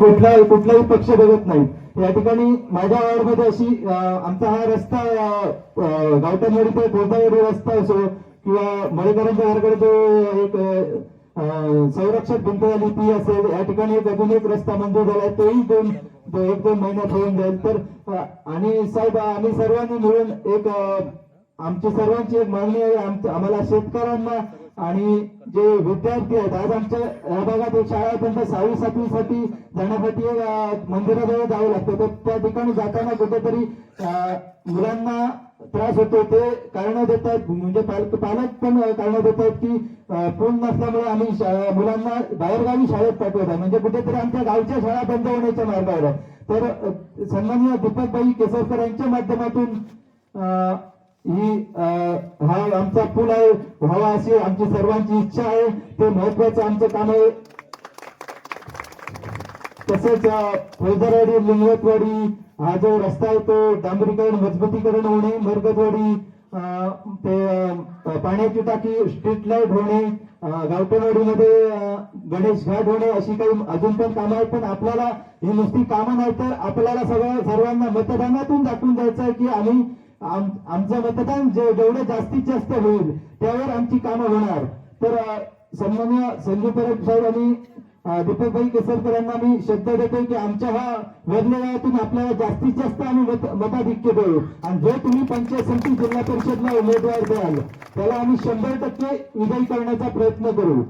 कुठला कुठलाही पक्ष बघत नाही. या ठिकाणी माझ्या वार्डमध्ये अशी आमचा हा रस्ता अं, गावठाणवाडी ते गोदावरी रस्ता असो किंवा मळेकरांच्या घराकडे जो एक अं, संरक्षक भिंत झाली ती असेल या ठिकाणी एक अजून एक रस्ता मंजूर झाला आहे. तोही दोन एक दोन महिन्यात होऊन जाईल. तर आणि साहेब आम्ही सर्वांनी मिळून एक आमची सर्वांची एक मागणी आहे. आमच्या आम्हाला शेतकऱ्यांना आणि जे विद्यार्थी आहेत आज आमच्या या भागात एक शाळा आहे त्यांच्या सहावी सातवीसाठी जाण्यासाठी मंदिराजवळ जावं लागतं. तर त्या ठिकाणी जाताना कुठेतरी अं, मुलांना त्रास होतो. ते कारण देतात. म्हणजे पालक पालक पण कारण देतात की पूल नसल्यामुळे आम्ही शा- मुलांना बाहेरगावी शाळेत पाठवत आहे म्हणजे कुठेतरी आमच्या गावच्या शाळा बंद होण्याच्या मार्गावर आहे. तर सन्माननीय दीपकबाई केसरकर यांच्या माध्यमातून अं, ही अं, हा आमचा पूल आहे. व्हावा अशी आमची सर्वांची इच्छा आहे. ते महत्वाचं आमचं काम आहे. तसेच अं, फौजदारवाडी लिंगवतवाडी हा जो रस्ता आहे तो डांबरीकरण मजबूतीकरण होणे मरगतवाडी अं, ते पाण्याची टाकी स्ट्रीट लाइट होणे गावटेवाडीमध्ये गणेश घाट होणे अशी काही अजून पण कामं आहेत. पण आपल्याला ही नुसती कामं नाही तर आपल्याला सगळ्या सर्वांना मतदानातून दाखवून द्यायचं आहे की आम्ही आमचं मतदान जे- जेवढं जास्तीत जास्त होईल त्यावर आमची कामं होणार. तर सन्मान्य संजय परब साहेब आणि दीपकभाई केसरकर यांना मी शब्द देतो की आमच्या हा वेगवेगळ्यातून आपल्याला जास्तीत जास्त आम्ही मत मताधिक्य देऊ. आणि जो तुम्ही पंचायत समिती जिल्हा परिषदला उमेदवार द्याल त्याला आम्ही शंभर टक्के विजयी करण्याचा प्रयत्न करू.